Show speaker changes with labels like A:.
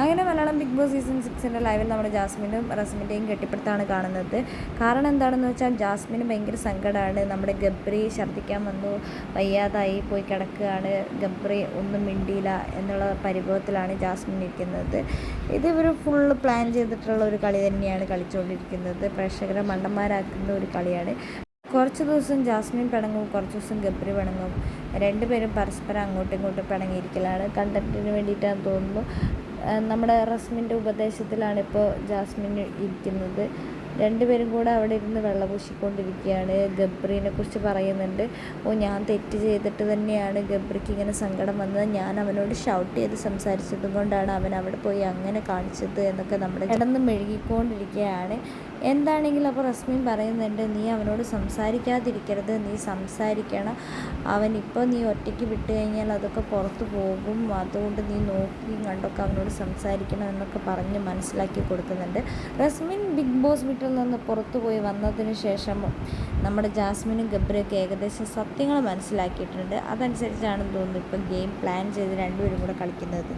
A: അങ്ങനെ Malayalam big Boss season സിക്സിന്റെ ലൈവിൽ നമ്മുടെ ജാസ്മിനും റസ്മിന്റെയും കെട്ടിപ്പിടുത്താണ് കാണുന്നത്. കാരണം എന്താണെന്ന് വെച്ചാൽ ജാസ്മിന് ഭയങ്കര സങ്കടമാണ്. നമ്മുടെ ഗബ്രി ഛർദ്ദിക്കാൻ വന്നു വയ്യാതായി പോയി കിടക്കുകയാണ്. ഗബ്രി ഒന്നും മിണ്ടിയില്ല എന്നുള്ള പരിഭവത്തിലാണ് ജാസ്മിൻ ഇരിക്കുന്നത്. ഇത് ഇവർ ഫുള്ള് പ്ലാൻ ചെയ്തിട്ടുള്ള ഒരു കളി തന്നെയാണ് കളിച്ചുകൊണ്ടിരിക്കുന്നത്. പ്രേക്ഷകരെ മണ്ടന്മാരാക്കുന്ന ഒരു കളിയാണ്. കുറച്ച് ദിവസം ജാസ്മിൻ പിണങ്ങും കുറച്ച് ദിവസം ഗബ്രി പിണങ്ങും. രണ്ടുപേരും പരസ്പരം അങ്ങോട്ടും ഇങ്ങോട്ടും പിണങ്ങിയിരിക്കലാണ്. കണ്ടന്റിന് വേണ്ടിയിട്ടാണ് തോന്നുന്നു. നമ്മുടെ റസ്മിന്റെ ഉപദേശത്തിലാണ് ഇപ്പോൾ ജാസ്മിൻ ഇരിക്കുന്നത്. രണ്ടുപേരും കൂടെ അവിടെ ഇരുന്ന് വെള്ളപൂശിക്കൊണ്ടിരിക്കുകയാണ് ഗബ്രീനെ കുറിച്ച് പറയുന്നുണ്ട് ഓ ഞാൻ തെറ്റ് ചെയ്തിട്ട് തന്നെയാണ് ഗബ്രിക്ക് ഇങ്ങനെ സങ്കടം വന്നത്. ഞാൻ അവനോട് ഷൗട്ട് ചെയ്ത് സംസാരിച്ചത് കൊണ്ടാണ് അവൻ അവിടെ പോയി അങ്ങനെ കാണിച്ചത് എന്നൊക്കെ നമ്മുടെ കിടന്ന് മെഴുകിക്കൊണ്ടിരിക്കുകയാണ്. എന്താണെങ്കിലും അപ്പോൾ റസ്മിൻ പറയുന്നുണ്ട് നീ അവനോട് സംസാരിക്കാതിരിക്കരുത്. നീ സംസാരിക്കണം. അവൻ ഇപ്പോൾ നീ ഒറ്റയ്ക്ക് വിട്ട് കഴിഞ്ഞാൽ അതൊക്കെ പുറത്ത് പോകും. അതുകൊണ്ട് നീ നോക്കി കണ്ടൊക്കെ അവനോട് സംസാരിക്കണം എന്നൊക്കെ പറഞ്ഞ് മനസ്സിലാക്കി കൊടുക്കുന്നുണ്ട്. റസ്മിൻ ബിഗ് ബോസ് വീട്ടിൽ നിന്ന് പുറത്തു പോയി വന്നതിന് ശേഷം നമ്മുടെ ജാസ്മിനും ഗബ്രിയൊക്കെ ഏകദേശം സത്യങ്ങൾ മനസ്സിലാക്കിയിട്ടുണ്ട്. അതനുസരിച്ചാണെന്ന് തോന്നുന്നു ഇപ്പം ഗെയിം പ്ലാൻ ചെയ്ത് രണ്ടുപേരും കൂടെ കളിക്കുന്നത്.